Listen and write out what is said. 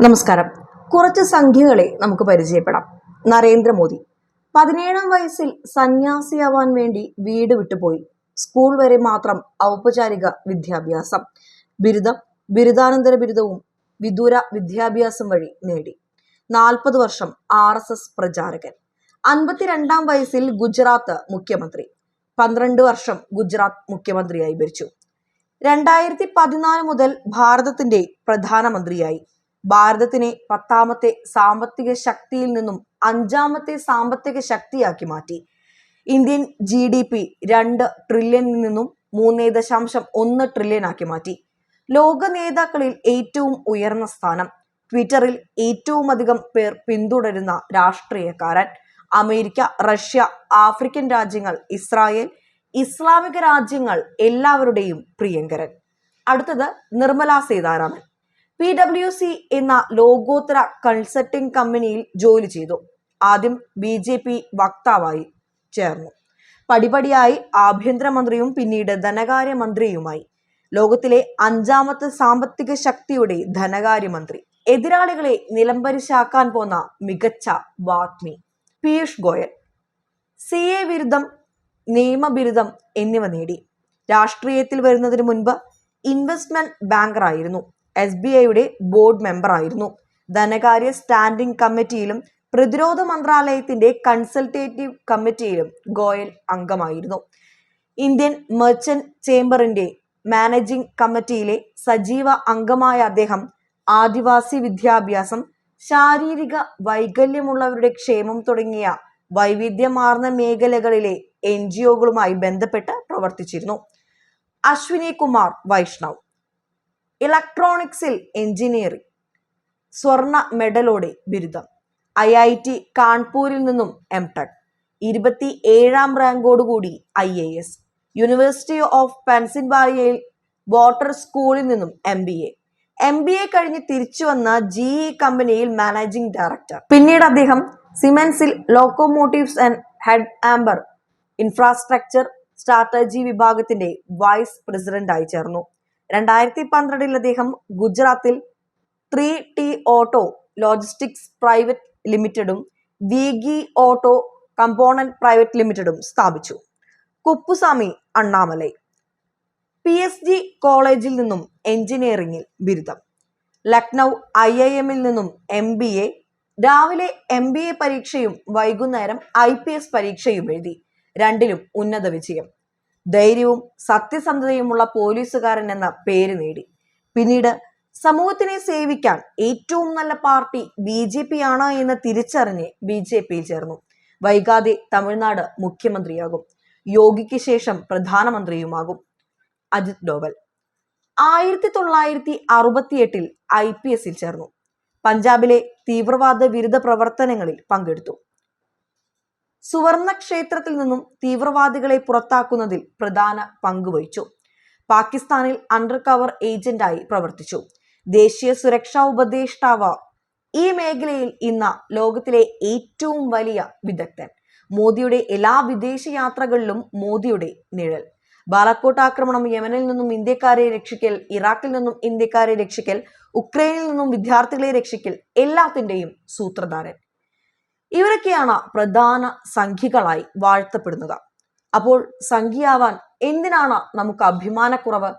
നമസ്കാരം. കുറച്ച് സംഖ്യകളെ നമുക്ക് പരിചയപ്പെടാം. നരേന്ദ്രമോദി. പതിനേഴാം വയസ്സിൽ സന്യാസിയാവാൻ വേണ്ടി വീട് വിട്ടുപോയി. സ്കൂൾ വരെ മാത്രം ഔപചാരിക വിദ്യാഭ്യാസം. ബിരുദം ബിരുദാനന്തര ബിരുദവും വിദൂര വിദ്യാഭ്യാസം വഴി നേടി. നാൽപ്പത് വർഷം ആർ എസ് എസ് പ്രചാരകൻ. അൻപത്തിരണ്ടാം വയസ്സിൽ ഗുജറാത്ത് മുഖ്യമന്ത്രി. പന്ത്രണ്ട് വർഷം ഗുജറാത്ത് മുഖ്യമന്ത്രിയായി ഭരിച്ചു. രണ്ടായിരത്തി പതിനാല് മുതൽ ഭാരതത്തിന്റെ പ്രധാനമന്ത്രിയായി. ഭാരതത്തിനെ പത്താമത്തെ സാമ്പത്തിക ശക്തിയിൽ നിന്നും അഞ്ചാമത്തെ സാമ്പത്തിക ശക്തിയാക്കി മാറ്റി. ഇന്ത്യൻ ജി ഡി പി രണ്ട് ട്രില്യണിൽ നിന്നും മൂന്ന് ദശാംശം ഒന്ന് ട്രില്യൺ ആക്കി മാറ്റി. ലോക നേതാക്കളിൽ ഏറ്റവും ഉയർന്ന സ്ഥാനം. ട്വിറ്ററിൽ ഏറ്റവും അധികം പേർ പിന്തുടരുന്ന രാഷ്ട്രീയക്കാരൻ. അമേരിക്ക റഷ്യ ആഫ്രിക്കൻ രാജ്യങ്ങൾ ഇസ്രായേൽ ഇസ്ലാമിക രാജ്യങ്ങൾ എല്ലാവരുടെയും പ്രിയങ്കരൻ. അടുത്തത് Nirmala Sitharaman. P W C എന്ന ലോകോത്തര കൺസൾട്ടിംഗ് കമ്പനിയിൽ ജോലി ചെയ്തു. ആദ്യം ബി ജെ പി വക്താവായി ചേർന്നു. പടിപടിയായി ആഭ്യന്തരമന്ത്രിയും പിന്നീട് ധനകാര്യമന്ത്രിയുമായി. ലോകത്തിലെ അഞ്ചാമത്തെ സാമ്പത്തിക ശക്തിയുടെ ധനകാര്യമന്ത്രി. എതിരാളികളെ നിലംപരിശാക്കാൻ പോന്ന മികച്ച വാഗ്മി പീയൂഷ് ഗോയൽ. സി എ ബിരുദം നിയമബിരുദം എന്നിവ നേടി. രാഷ്ട്രീയത്തിൽ വരുന്നതിന് മുൻപ് ഇൻവെസ്റ്റ്മെന്റ് ബാങ്കറായിരുന്നു. എസ് ബി ഐയുടെ ബോർഡ് മെമ്പറായിരുന്നു. ധനകാര്യ സ്റ്റാൻഡിംഗ് കമ്മിറ്റിയിലും പ്രതിരോധ മന്ത്രാലയത്തിന്റെ കൺസൾട്ടേറ്റീവ് കമ്മിറ്റിയിലും ഗോയൽ അംഗമായിരുന്നു. ഇന്ത്യൻ മെർച്ചന്റ് ചേംബറിന്റെ മാനേജിംഗ് കമ്മിറ്റിയിലെ സജീവ അംഗമായ അദ്ദേഹം ആദിവാസി വിദ്യാഭ്യാസം ശാരീരിക വൈകല്യമുള്ളവരുടെ ക്ഷേമം തുടങ്ങിയ വൈവിധ്യമാർന്ന മേഖലകളിലെ എൻ ജി ഒകളുമായി ബന്ധപ്പെട്ട് പ്രവർത്തിച്ചിരുന്നു. അശ്വിനി കുമാർ വൈഷ്ണവ്. ഇലക്ട്രോണിക്സിൽ എഞ്ചിനീയറിംഗ് സ്വർണ മെഡലോടെ ബിരുദം ഐ ഐ ടി കാൺപൂരിൽ നിന്നും എം ടെക് ഇരുപത്തി ഏഴാം റാങ്കോടുകൂടി I A S university of പെൻസിൽവാനിയയിൽ വാട്ടർ സ്കൂളിൽ നിന്നും M B A M B A കഴിഞ്ഞ് തിരിച്ചു വന്ന ജി ഇ കമ്പനിയിൽ മാനേജിംഗ് ഡയറക്ടർ. പിന്നീട് അദ്ദേഹം സിമെൻസിൽ locomotives and head amber infrastructure strategy വിഭാഗത്തിന്റെ വൈസ് പ്രസിഡന്റായി ചേർന്നു. രണ്ടായിരത്തി പന്ത്രണ്ടിൽ അദ്ദേഹം ഗുജറാത്തിൽ three T auto logistics private ലിമിറ്റഡും വിഗി auto component private ലിമിറ്റഡും സ്ഥാപിച്ചു. Kuppuswamy Annamalai. P S G കോളേജിൽ നിന്നും എഞ്ചിനീയറിംഗിൽ ബിരുദം. ലക്നൗ ഐ ഐ എമ്മിൽ നിന്നും എം ബി എ. രാവിലെ എം ബി എ പരീക്ഷയും വൈകുന്നേരം ഐ പി എസ് പരീക്ഷയും എഴുതി. രണ്ടിലും ഉന്നത വിജയം. ധൈര്യവും സത്യസന്ധതയുമുള്ള പോലീസുകാരൻ എന്ന പേര് നേടി. പിന്നീട് സമൂഹത്തിനെ സേവിക്കാൻ ഏറ്റവും നല്ല പാർട്ടി ബി ജെ പി ആണ് എന്ന് തിരിച്ചറിഞ്ഞ് ബി ജെ പിയിൽ ചേർന്നു. വൈകാതെ തമിഴ്നാട് മുഖ്യമന്ത്രിയാകും. യോഗിക്ക് ശേഷം പ്രധാനമന്ത്രിയുമാകും. അജിത് ഡോവൽ. ആയിരത്തി തൊള്ളായിരത്തി അറുപത്തിയെട്ടിൽ ഐ പി എസിൽ ചേർന്നു. പഞ്ചാബിലെ തീവ്രവാദ വിരുദ്ധ പ്രവർത്തനങ്ങളിൽ പങ്കെടുത്തു. സുവർണ ക്ഷേത്രത്തിൽ നിന്നും തീവ്രവാദികളെ പുറത്താക്കുന്നതിൽ പ്രധാന പങ്കുവഹിച്ചു പാകിസ്ഥാനിൽ അണ്ടർ കവർ ഏജന്റായി പ്രവർത്തിച്ചു. ദേശീയ സുരക്ഷാ ഉപദേഷ്ടാവ് ഈ മേഖലയിൽ ഇന്ന് ലോകത്തിലെ ഏറ്റവും വലിയ വിദഗ്ധൻ. മോദിയുടെ എല്ലാ വിദേശ യാത്രകളിലും മോദിയുടെ നിഴൽ. ബാലക്കോട്ട് ആക്രമണം യമനിൽ നിന്നും ഇന്ത്യക്കാരെ രക്ഷിക്കൽ ഇറാഖിൽ നിന്നും ഇന്ത്യക്കാരെ രക്ഷിക്കൽ ഉക്രൈനിൽ നിന്നും വിദ്യാർത്ഥികളെ രക്ഷിക്കൽ എല്ലാത്തിന്റെയും സൂത്രധാരൻ. ഇവരൊക്കെയാണ് പ്രധാന സംഖ്യകളായി വാഴ്ത്തപ്പെടുന്നത്. അപ്പോൾ സംഖ്യയാവാൻ എന്തിനാണ് നമുക്ക് അഭിമാനക്കുറവ്?